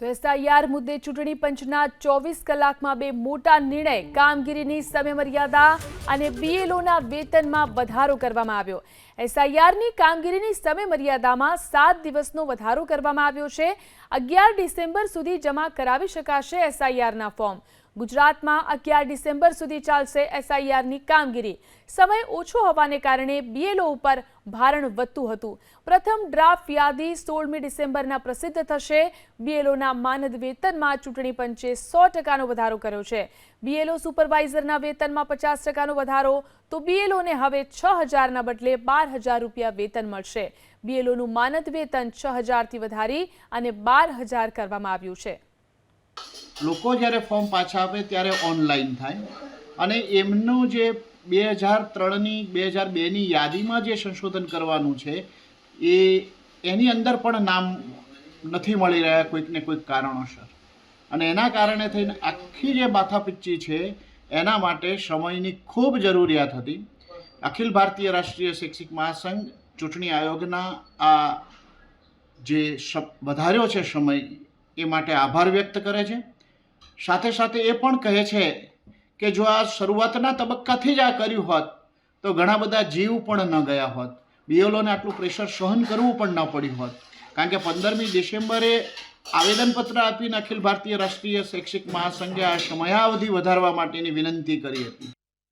તો એસઆઈઆર મુદ્દે ચૂંટણી પંચના ચોવીસ કલાકમાં બે મોટા નિર્ણય કામગીરીની સમયમર્યાદા અને બીએલઓના વેતનમાં વધારો કરવામાં આવ્યો. એસઆઈઆરની કામગીરીની સમયમર્યાદામાં સાત દિવસનો વધારો કરવામાં આવ્યો છે. અગિયાર ડિસેમ્બર સુધી જમા કરાવી શકાશે એસઆઈઆરના ફોર્મ. ગુજરાતમાં અગિયાર ડિસેમ્બર સુધી ચાલશે એસઆઈઆરની કામગીરી. સમય ઓછો હોવાને કારણે બીએલઓ ઉપર ભારણ વધતું હતું. પ્રથમ ડ્રાફ્ટ યાદી સોળમી ડિસેમ્બરના પ્રસિદ્ધ થશે. બીએલઓના માનદ વેતનમાં ચૂંટણી પંચે સો ટકાનો વધારો કર્યો છે. બીએલઓ સુપરવાઇઝરના વેતનમાં પચાસ ટકાનો વધારો, તો બીએલઓને હવે છ હજારના બદલે બાર હજાર રૂપિયા વેતન મળશે. બીએલઓનું માનદ વેતન છ હજારથી વધારી અને બાર હજાર કરવામાં આવ્યું છે. લોકો જ્યારે ફોર્મ પાછા આપે ત્યારે ઓનલાઈન થાય. અને એમનું જે બે હજાર ત્રણની, બે હજાર બેની યાદીમાં જે સંશોધન કરવાનું છે, એ એની અંદર પણ નામ નથી મળી રહ્યા કોઈકને કોઈક કારણોસર. અને એના કારણે થઈને આખી જે માથાપિચ્ચી છે, એના માટે સમયની ખૂબ જરૂરિયાત હતી. અખિલ ભારતીય રાષ્ટ્રીય શૈક્ષિક મહાસંઘ ચૂંટણી આયોગના આ જે વધાર્યો છે સમય, એ માટે આભાર વ્યક્ત કરે છે. સાથે સાથે એ પણ કહે છે કે જો આ શરૂઆતના તબક્કાથી જ આ કર્યું હોત, તો ઘણા બધા જીવ પણ ન ગયા હોત. બીએલઓને આટલું પ્રેશર સહન કરવું પણ ન પડ્યું હોત. કારણ કે પંદરમી ડિસેમ્બરે આવેદનપત્ર આપીને અખિલ ભારતીય રાષ્ટ્રીય શૈક્ષિક મહાસંઘે આ સમયાવધિ વધારવા માટેની વિનંતી કરી હતી.